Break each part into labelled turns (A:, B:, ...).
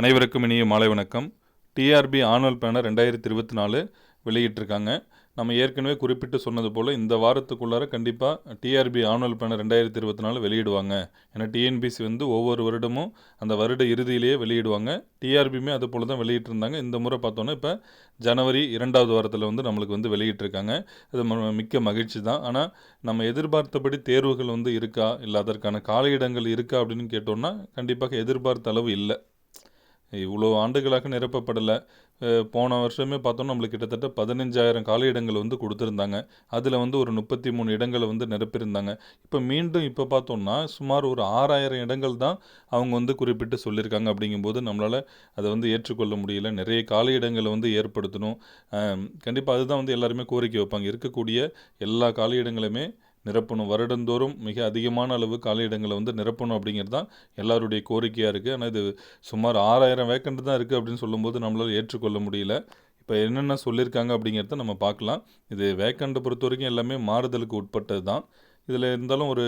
A: அனைவருக்கும் இனிய மாலை வணக்கம். டிஆர்பி ஆனுவல் பேனர் ரெண்டாயிரத்தி இருபத்தி நாலு வெளியிட்டிருக்காங்க. நம்ம ஏற்கனவே குறிப்பிட்டு சொன்னது போல் இந்த வாரத்துக்குள்ளார கண்டிப்பாக டிஆர்பி ஆனுவல் பேனர் ரெண்டாயிரத்தி இருபத்தி நாலு வெளியிடுவாங்க. ஏன்னா டிஎன்பிசி வந்து ஒவ்வொரு வருடமும் அந்த வருட இறுதியிலேயே வெளியிடுவாங்க. டிஆர்பியுமே அது போல் தான் வெளியிட்டிருந்தாங்க. இந்த முறை பார்த்தோன்னா இப்போ ஜனவரி இரண்டாவது வாரத்தில் வந்து நம்மளுக்கு வந்து வெளியிட்டிருக்காங்க. அது மிக்க மகிழ்ச்சி தான். ஆனால் நம்ம எதிர்பார்த்தபடி தேர்வுகள் வந்து இருக்கா? இல்லை அதற்கான காலையிடங்கள் இருக்கா அப்படின்னு கேட்டோம்னா கண்டிப்பாக எதிர்பார்த்த அளவு இல்லை. இவ்வளோ ஆண்டுகளாக நிரப்பப்படலை. போன வருஷமே பார்த்தோம் நம்மளுக்கு கிட்டத்தட்ட பதினஞ்சாயிரம் காலியிடங்கள் வந்து கொடுத்துருந்தாங்க. அதில் வந்து ஒரு முப்பத்தி மூணு இடங்களை வந்து நிரப்பியிருந்தாங்க. இப்போ மீண்டும் இப்போ பார்த்தோம்னா சுமார் ஒரு ஆறாயிரம் இடங்கள் தான் அவங்க வந்து குறிப்பிட்டு சொல்லியிருக்காங்க அப்படிங்கும்போது நம்மளால் அதை வந்து ஏற்றுக்கொள்ள முடியல. நிறைய காலியிடங்களை வந்து ஏற்படுத்தணும். கண்டிப்பாக அதுதான் வந்து எல்லாருமே கோரிக்கை வைப்பாங்க. இருக்கக்கூடிய எல்லா காலியிடங்களுமே நிரப்பணும். வருடந்தோறும் மிக அதிகமான அளவு காலியிடங்களை வந்து நிரப்பணும் அப்படிங்கிறது தான் எல்லாருடைய கோரிக்கையாக இருக்குது ஆனால் இது சுமார் ஆறாயிரம் வேக்கண்ட் தான் இருக்குது அப்படின்னு சொல்லும்போது நம்மளால் ஏற்றுக்கொள்ள முடியல. இப்போ என்னென்ன சொல்லியிருக்காங்க அப்படிங்கிறத நம்ம பார்க்கலாம். இது வேக்கண்டை பொறுத்த வரைக்கும் எல்லாமே மாறுதலுக்கு உட்பட்டது தான். இதில் இருந்தாலும் ஒரு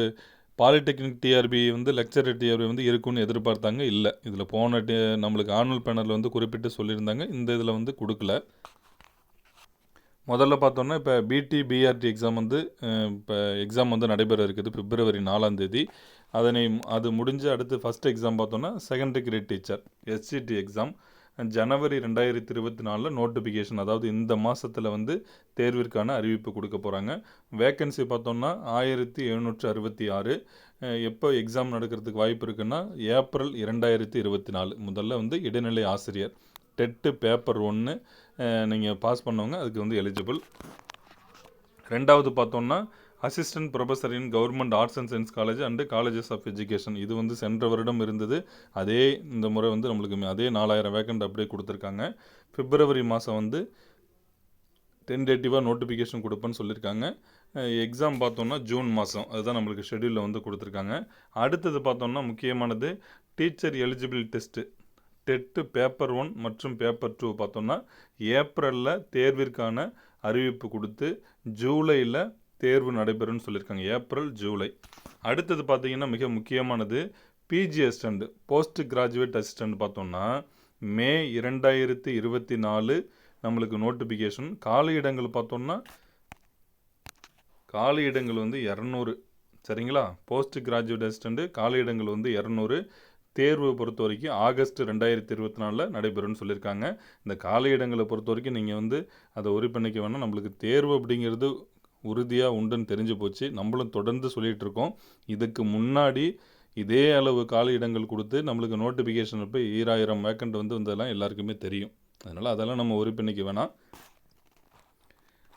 A: பாலிடெக்னிக் டிஆர்பி வந்து லெக்சரர் டிஆர்பி வந்து இருக்குன்னு எதிர்பார்த்தாங்க. இல்லை. இதில் போன டி நம்மளுக்கு ஆனுவல் பேனலில் வந்து குறிப்பிட்டு சொல்லியிருந்தாங்க. இந்த இதில் வந்து கொடுக்கல. முதல்ல பார்த்தோன்னா இப்போ பிடி பிஆர்டி எக்ஸாம் வந்து இப்போ எக்ஸாம் வந்து நடைபெற இருக்குது பிப்ரவரி நாலாம் தேதி. அதனை அது முடிஞ்சு அடுத்து ஃபஸ்ட் எக்ஸாம் பார்த்தோன்னா secondary grade teacher SCT exam ஜனவரி ரெண்டாயிரத்தி இருபத்தி நாலில் நோட்டிஃபிகேஷன் அதாவது இந்த மாதத்தில் வந்து தேர்விற்கான அறிவிப்பு கொடுக்க போகிறாங்க வேக்கன்சி பார்த்தோம்னா ஆயிரத்தி எழுநூற்றி அறுபத்தி ஆறு. எப்போ எக்ஸாம் நடக்கிறதுக்கு வாய்ப்பு இருக்குன்னா ஏப்ரல் இரண்டாயிரத்தி இருபத்தி நாலு. முதல்ல வந்து இடைநிலை ஆசிரியர். டெட்டு பேப்பர் ஒன்று நீங்கள் பாஸ் பண்ணவங்க அதுக்கு வந்து எலிஜிபிள் ரெண்டாவது பார்த்தோம்னா assistant professor in government arts and science college and colleges of education இது வந்து சென்ற வருடம் இருந்தது. அதே இந்த முறை வந்து நம்மளுக்கு அதே நாலாயிரம் வேக்கண்ட் அப்படியே கொடுத்துருக்காங்க. பிப்ரவரி மாதம் வந்து டென்டேட்டிவாக நோட்டிஃபிகேஷன் கொடுப்பேன்னு சொல்லியிருக்காங்க எக்ஸாம் பார்த்தோம்னா ஜூன் மாதம் அதுதான் நம்மளுக்கு ஷெட்யூலில் வந்து கொடுத்துருக்காங்க. அடுத்தது பார்த்தோம்னா முக்கியமானது teacher eligible test TET paper one மற்றும் பேப்பர் டூ பார்த்தோம்னா ஏப்ரலில் தேர்விற்கான அறிவிப்பு கொடுத்து ஜூலையில் தேர்வு நடைபெறும்னு சொல்லியிருக்காங்க. ஏப்ரல் ஜூலை. அடுத்தது பார்த்தீங்கன்னா மிக முக்கியமானது PG assistant post graduate assistant பார்த்தோம்னா மே இரண்டாயிரத்தி இருபத்தி நாலு நம்மளுக்கு நோட்டிஃபிகேஷன் காலி இடங்கள் பார்த்தோம்னா காலி இடங்கள் வந்து இரநூறு. சரிங்களா? போஸ்ட் கிராஜுவேட் அசிஸ்டண்ட்டு காலி இடங்கள் வந்து இரநூறு. தேர்வு பொறுத்த வரைக்கும் ஆகஸ்ட் ரெண்டாயிரத்தி இருபத்தி நாலில் நடைபெறும்னு சொல்லியிருக்காங்க. இந்த கால இடங்களை பொறுத்த வரைக்கும் நீங்கள் வந்து அதை உரி பண்ணிக்க வேணாம். நம்மளுக்கு தேர்வு அப்படிங்கிறது உறுதியாக உண்டுன்னு தெரிஞ்சு போச்சு. நம்மளும் தொடர்ந்து சொல்லிகிட்டு இருக்கோம். இதுக்கு முன்னாடி இதே அளவு காலி இடங்கள் கொடுத்து நம்மளுக்கு நோட்டிஃபிகேஷன் இப்போ ஈராயிரம் வேக்கண்ட் வந்து வந்ததெல்லாம் எல்லாருக்குமே தெரியும். அதனால் அதெல்லாம் நம்ம உரி பண்ணிக்க வேணாம்.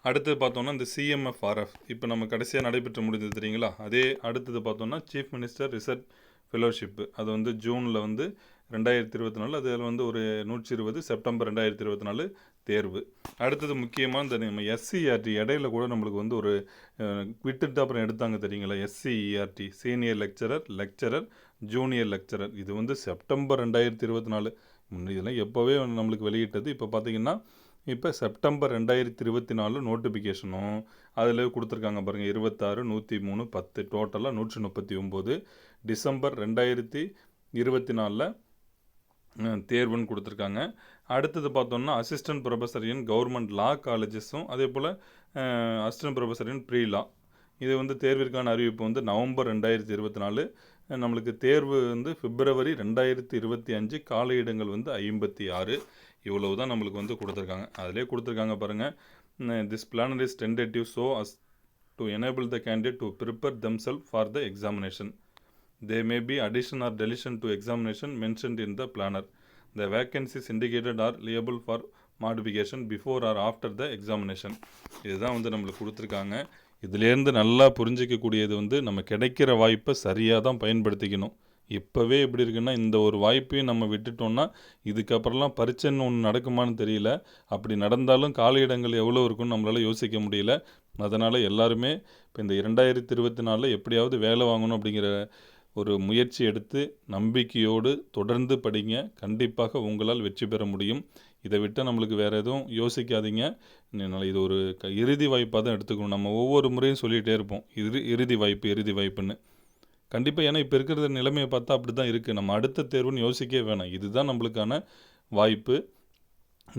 A: அடுத்தது பார்த்தோம்னா இந்த சிஎம்எஃப்ஆர்எஃப் இப்போ நம்ம கடைசியாக நடைபெற்று முடிஞ்சது தெரியுங்களா? அதே அடுத்தது பார்த்தோம்னா சீஃப் மினிஸ்டர் ரிசர்ச் ஃபெலோஷிப்பு அது வந்து ஜூனில் வந்து ரெண்டாயிரத்தி இருபத்தி நாலு அதில் வந்து ஒரு நூற்றி இருபது செப்டம்பர் ரெண்டாயிரத்தி இருபத்தி நாலு தேர்வு. அடுத்தது முக்கியமாக இந்த நம்ம எஸ்சிஆர்டி இடையில கூட நம்மளுக்கு வந்து ஒரு விட்டுட்டு அப்புறம் எடுத்தாங்க தெரியுங்களா? SCERT senior lecturer lecturer junior lecturer இது வந்து செப்டம்பர் ரெண்டாயிரத்தி இருபத்தி நாலு. முன்னாடி இதெல்லாம் எப்போவே நம்மளுக்கு வெளியிட்டது. இப்போ பார்த்தீங்கன்னா இப்போ செப்டம்பர் ரெண்டாயிரத்தி இருபத்தி நாலு நோட்டிஃபிகேஷனும் அதில் கொடுத்துருக்காங்க பாருங்கள் இருபத்தாறு நூற்றி மூணு பத்து டோட்டலாக நூற்றி முப்பத்தி ஒம்பது. டிசம்பர் ரெண்டாயிரத்தி இருபத்தி நாலில் தேர்வுன்னு கொடுத்துருக்காங்க. அடுத்தது பார்த்தோம்னா assistant professor in government law காலேஜஸும் அதே போல் assistant professor in pre law இது வந்து தேர்விற்கான அறிவிப்பு வந்து நவம்பர் ரெண்டாயிரத்தி இருபத்தி நாலு. நம்மளுக்கு தேர்வு வந்து பிப்ரவரி ரெண்டாயிரத்தி இருபத்தி அஞ்சு காலையிடங்கள் வந்து ஐம்பத்தி ஆறு. இவ்வளவு தான் நம்மளுக்கு வந்து கொடுத்துருக்காங்க. அதிலே கொடுத்துருக்காங்க பாருங்கள் this planner is tentative so as to enable the candidate to prepare themselves for the examination they may be addition or deletion to examination mentioned in the planner the vacancies indicated are liable for modification before or after the examination இதுதான் வந்து நம்மளுக்கு கொடுத்துருக்காங்க. இதுலேருந்து நல்லா புரிஞ்சிக்கக்கூடியது வந்து நம்ம கிடைக்கிற வாய்ப்பை சரியாக தான் பயன்படுத்திக்கணும். இப்போவே எப்படி இருக்குன்னா இந்த ஒரு வாய்ப்பையும் நம்ம விட்டுட்டோம்னா இதுக்கப்புறம்லாம் பரீட்சைன்னு ஒன்று நடக்குமான்னு தெரியல. அப்படி நடந்தாலும் காலியிடங்கள் எவ்வளோ இருக்குன்னு நம்மளால் யோசிக்க முடியல. அதனால் எல்லாருமே இப்போ இந்த இரண்டாயிரத்தி இருபத்தி நாலில் எப்படியாவது வேலை வாங்கணும் அப்படிங்கிற ஒரு முயற்சி எடுத்து நம்பிக்கையோடு தொடர்ந்து படிங்க. கண்டிப்பாக உங்களால் வெற்றி பெற முடியும். இதை விட்டு நம்மளுக்கு வேறு எதுவும் யோசிக்காதீங்க. இது ஒரு க இறுதி வாய்ப்பாக தான் எடுத்துக்கணும். நம்ம ஒவ்வொரு முறையும் சொல்லிகிட்டே இருப்போம். இறு இறுதி வாய்ப்பு இறுதி வாய்ப்புன்னு. கண்டிப்பாக ஏன்னா இப்போ இருக்கிற நிலைமையை பார்த்தா அப்படி தான் இருக்குது நம்ம அடுத்த தேர்வுன்னு யோசிக்கவே வேணாம். இதுதான் நம்மளுக்கான வாய்ப்பு.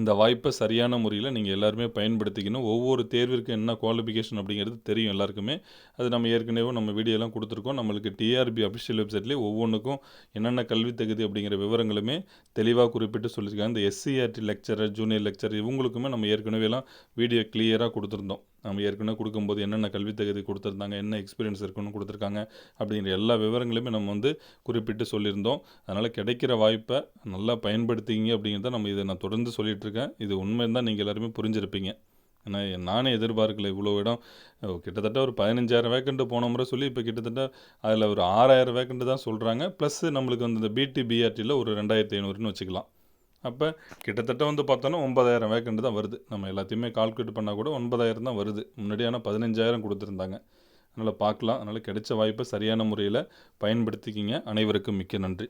A: இந்த வாய்ப்பை சரியான முறையில் நீங்கள் எல்லாருமே பயன்படுத்திக்கணும். ஒவ்வொரு தேர்விற்கு என்ன குவாலிஃபிகேஷன் அப்படிங்கிறது தெரியும் எல்லாருக்குமே. அது நம்ம ஏற்கனவே நம்ம வீடியோலாம் கொடுத்துருக்கோம். நம்மளுக்கு டிஆர்பி அஃபிஷியல் வெப்சைட்லேயே ஒவ்வொன்றுக்கும் என்னென்ன கல்வி தகுதி அப்படிங்கிற விவரங்களுமே தெளிவாக குறிப்பிட்டு சொல்லியிருக்காங்க. இந்த எஸ்சிஆர்டி லெக்சரர் ஜூனியர் லெக்சர் இவங்களுக்குமே நம்ம ஏற்கனவேலாம் வீடியோ கிளியராக கொடுத்துருந்தோம். நம்ம ஏற்கனவே கொடுக்கும்போது என்னென்ன கல்வி தகுதி கொடுத்துருந்தாங்க என்ன எக்ஸ்பீரியன்ஸ் இருக்குன்னு கொடுத்துருக்காங்க அப்படிங்கிற எல்லா விவரங்களையுமே நம்ம வந்து குறிப்பிட்டு சொல்லியிருந்தோம். அதனால் கிடைக்கிற வாய்ப்பை நல்லா பயன்படுத்திங்க அப்படிங்கிறத நம்ம இதை நான் தொடர்ந்து சொல்லிகிட்ருக்கேன். இருக்கேன் இது உண்மைன்னு தான் நீங்கள் எல்லாருமே புரிஞ்சிருப்பீங்க. ஏன்னா நானே எதிர்பார்க்கல இவ்வளோ இடம். கிட்டத்தட்ட ஒரு பதினஞ்சாயிரம் வேக்கண்ட்டு போன முறை சொல்லி இப்போ கிட்டத்தட்ட அதில் ஒரு ஆறாயிரம் வேக்கண்ட்டு தான் சொல்கிறாங்க ப்ளஸ் நம்மளுக்கு வந்து இந்த பிடி பிஆர்டியில் ஒரு ரெண்டாயிரத்தி ஐநூறுன்னு வச்சுக்கலாம். அப்போ கிட்டத்தட்ட வந்து பார்த்தோன்னா ஒன்பதாயிரம் வேக்கண்ட் தான் வருது. நம்ம எல்லாத்தையுமே கால்குலேட் பண்ணால் கூட ஒன்பதாயிரம் தான் வருது. முன்னாடி ஆனால் பதினஞ்சாயிரம் கொடுத்துருந்தாங்க. அதனால் பார்க்கலாம். அதனால் கிடைச்ச வாய்ப்பை சரியான முறையில் பயன்படுத்திக்கிங்க. அனைவருக்கும் மிக்க நன்றி.